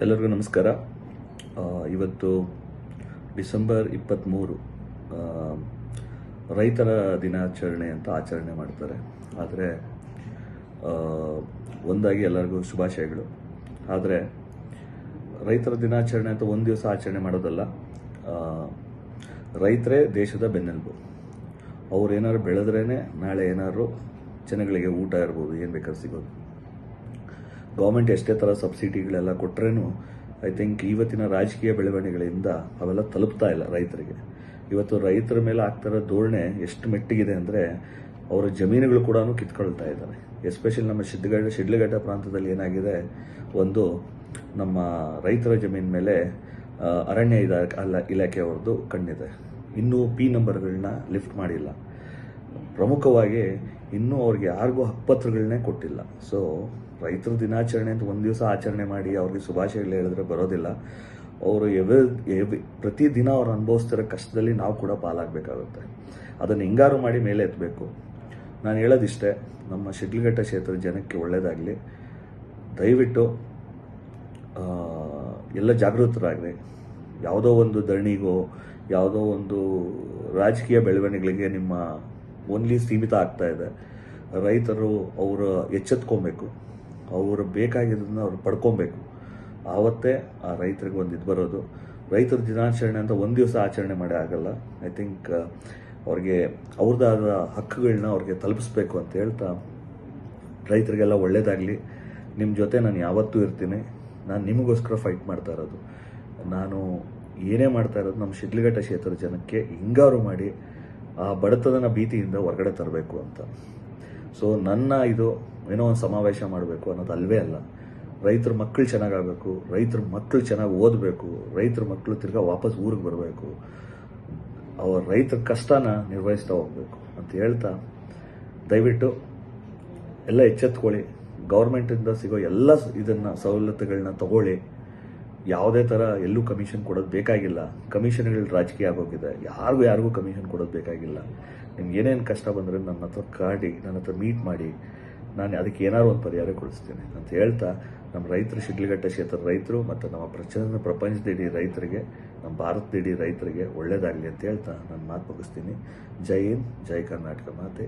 ಎಲ್ಲರಿಗೂ ನಮಸ್ಕಾರ. ಇವತ್ತು ಡಿಸೆಂಬರ್ ಇಪ್ಪತ್ತ್ಮೂರು ರೈತರ ದಿನಾಚರಣೆ ಅಂತ ಆಚರಣೆ ಮಾಡ್ತಾರೆ. ಆದರೆ ಒಂದಾಗಿ ಎಲ್ಲರಿಗೂ ಶುಭಾಶಯಗಳು. ಆದರೆ, ರೈತರ ದಿನಾಚರಣೆ ಅಂತ ಒಂದು ದಿವಸ ಆಚರಣೆ ಮಾಡೋದಲ್ಲ ರೈತರೇ ದೇಶದ ಬೆನ್ನೆಲುಬು. ಅವ್ರು ಏನಾದ್ರು ಬೆಳೆದ್ರೇ ನಾಳೆ ಏನಾದ್ರು ಜನಗಳಿಗೆ ಊಟ ಇರ್ಬೋದು, ಏನು ಬೇಕಾದ್ರೂ ಸಿಗೋದು. ಗೌರ್ಮೆಂಟ್ ಎಷ್ಟೇ ಥರ ಸಬ್ಸಿಡಿಗಳೆಲ್ಲ ಕೊಟ್ರೇನು ಐ ಥಿಂಕ್ ಇವತ್ತಿನ ರಾಜಕೀಯ ಬೆಳವಣಿಗೆಗಳಿಂದ ಅವೆಲ್ಲ ತಲುಪ್ತಾ ಇಲ್ಲ ರೈತರಿಗೆ. ಇವತ್ತು ರೈತರ ಮೇಲೆ ಆಗ್ತಿರೋ ಧೋರಣೆ ಎಷ್ಟು ಮೆಟ್ಟಿಗಿದೆ ಅಂದರೆ ಅವರ ಜಮೀನುಗಳು ಕೂಡ ಕಿತ್ಕೊಳ್ತಾ ಇದ್ದಾರೆ ಎಸ್ಪೆಷಲಿ ನಮ್ಮ ಶಿಡ್ಲಘಟ್ಟ ಶಿಡ್ಲಘಟ್ಟ ಪ್ರಾಂತದಲ್ಲಿ ಏನಾಗಿದೆ, ಒಂದು ನಮ್ಮ ರೈತರ ಜಮೀನ್ ಮೇಲೆ, ಅರಣ್ಯ ಇಲಾ ಅಲ್ಲ ಇಲಾಖೆಯವ್ರದ್ದು ಕಣ್ಣಿದೆ. ಇನ್ನೂ ಪಿ ನಂಬರ್ಗಳನ್ನ ಲಿಫ್ಟ್ ಮಾಡಿಲ್ಲ. ಪ್ರಮುಖವಾಗಿ ಇನ್ನೂ ಅವ್ರಿಗೆ ಯಾರಿಗೂ ಹಕ್ಪತ್ರಗಳನ್ನೇ ಕೊಟ್ಟಿಲ್ಲ. ಸೊ ರೈತರ ದಿನಾಚರಣೆ ಅಂತ ಒಂದು ದಿವಸ ಆಚರಣೆ ಮಾಡಿ ಅವ್ರಿಗೆ ಶುಭಾಶಯಗಳು ಹೇಳಿದ್ರೆ ಬರೋದಿಲ್ಲ. ಅವರು ಎವ್ರಿ ಎವ್ ಪ್ರತಿದಿನ ಅವ್ರು ಅನುಭವಿಸ್ತಿರೋ ಕಷ್ಟದಲ್ಲಿ ನಾವು ಕೂಡ ಪಾಲಾಗಬೇಕಾಗುತ್ತೆ. ಅದನ್ನು ಹಿಂಗಾರು ಮಾಡಿ ಮೇಲೆ ಎತ್ತಬೇಕು ನಾನು ಹೇಳೋದಿಷ್ಟೇ, ನಮ್ಮ ಶಿಡ್ಲಘಟ್ಟ ಕ್ಷೇತ್ರದ ಜನಕ್ಕೆ ಒಳ್ಳೆಯದಾಗಲಿ ದಯವಿಟ್ಟು ಎಲ್ಲ ಜಾಗೃತರಾಗಲಿ ಯಾವುದೋ ಒಂದು ಧರಣಿಗೋ ಯಾವುದೋ ಒಂದು ರಾಜಕೀಯ ಬೆಳವಣಿಗೆಗಳಿಗೆ ನಿಮ್ಮ ಓನ್ಲಿ ಸೀಮಿತ ಆಗ್ತಾ ಇದೆ. ರೈತರು ಅವರು ಎಚ್ಚೆತ್ಕೊಬೇಕು. ಅವರು ಬೇಕಾಗಿದ್ದನ್ನು ಅವ್ರು ಪಡ್ಕೊಬೇಕು. ಆವತ್ತೇ ಆ ರೈತರಿಗೆ ಒಂದು ಇದು ಬರೋದು. ರೈತರ ದಿನಾಚರಣೆ ಅಂತ ಒಂದು ದಿವಸ ಆಚರಣೆ ಮಾಡಿ ಆಗಲ್ಲ. ಐ ಥಿಂಕ್ ಅವ್ರಿಗೆ ಅವ್ರದ್ದಾದ ಹಕ್ಕುಗಳನ್ನ ಅವ್ರಿಗೆ ತಲುಪಿಸ್ಬೇಕು ಅಂತ ಹೇಳ್ತಾ ರೈತರಿಗೆಲ್ಲ ಒಳ್ಳೇದಾಗಲಿ. ನಿಮ್ಮ ಜೊತೆ ನಾನು ಯಾವತ್ತೂ ಇರ್ತೀನಿ. ನಾನು ನಿಮಗೋಸ್ಕರ ಫೈಟ್ ಮಾಡ್ತಾ ಇರೋದು. ನಾನು ಏನೇ ಮಾಡ್ತಾ ಇರೋದು ನಮ್ಮ ಶಿಡ್ಲಘಟ್ಟ ಕ್ಷೇತ್ರದ ಜನಕ್ಕೆ ಹಿಂಗಾರು ಮಾಡಿ ಆ ಬಡತನ ಭೀತಿಯಿಂದ ಹೊರಗಡೆ ತರಬೇಕು ಅಂತ. ಸೊ ನನ್ನ ಇದು ಏನೋ ಒಂದು ಸಮಾವೇಶ ಮಾಡಬೇಕು ಅನ್ನೋದು ಅಲ್ವೇ ಅಲ್ಲ. ರೈತರ ಮಕ್ಕಳು ಚೆನ್ನಾಗಾಗಬೇಕು, ರೈತರ ಮಕ್ಕಳು ಚೆನ್ನಾಗಿ ಓದಬೇಕು, ರೈತರ ಮಕ್ಕಳು ತಿರ್ಗಾ ವಾಪಸ್ ಊರಿಗೆ ಬರಬೇಕು, ಅವ್ರ ರೈತರ ಕಷ್ಟನ ನಿರ್ವಹಿಸ್ತಾ ಹೋಗ್ಬೇಕು ಅಂತ ಹೇಳ್ತಾ ದಯವಿಟ್ಟು ಎಲ್ಲ ಎಚ್ಚೆತ್ಕೊಳ್ಳಿ. ಗೌರ್ಮೆಂಟಿಂದ ಸಿಗೋ ಎಲ್ಲ ಇದನ್ನು ಸವಲತ್ತುಗಳನ್ನ ತಗೊಳ್ಳಿ. ಯಾವುದೇ ಥರ ಎಲ್ಲೂ ಕಮಿಷನ್ ಕೊಡೋದು ಬೇಕಾಗಿಲ್ಲ. ಕಮಿಷನ್ಗಳು ರಾಜಕೀಯ ಆಗೋಗಿದೆ. ಯಾರಿಗೂ ಯಾರಿಗೂ ಕಮಿಷನ್ ಕೊಡೋದು ಬೇಕಾಗಿಲ್ಲ. ನಿಮ್ಗೆ ಏನೇನು ಕಷ್ಟ ಬಂದರೆ ನನ್ನ ಹತ್ರ ಕಾಡಿ, ನನ್ನ ಹತ್ರ ಮೀಟ್ ಮಾಡಿ. ನಾನು ಅದಕ್ಕೆ ಏನಾದ್ರು ಒಂದು ಪರಿಹಾರ ಕೊಡಿಸ್ತೀನಿ ಅಂತ ಹೇಳ್ತಾ ನಮ್ಮ ರೈತರು ಶಿಡ್ಲಘಟ್ಟ ಕ್ಷೇತ್ರದ ರೈತರು ಮತ್ತು ನಮ್ಮ ಪ್ರಚಂಡ ಪ್ರಪಂಚದ ರೈತರಿಗೆ, ನಮ್ಮ ಭಾರತದ ಇಡೀ ರೈತರಿಗೆ ಒಳ್ಳೇದಾಗಲಿ ಅಂತ ಹೇಳ್ತಾ ನಾನು ಮಾತು ಮುಗಿಸ್ತೀನಿ. ಜೈ ಹಿಂದ್, ಜೈ ಕರ್ನಾಟಕ ಮಾತೆ,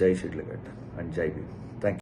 ಜೈ ಶಿಡ್ಲಘಟ್ಟ ಆ್ಯಂಡ್ ಜೈ ಬಿ ಥ್ಯಾಂಕ್ ಯು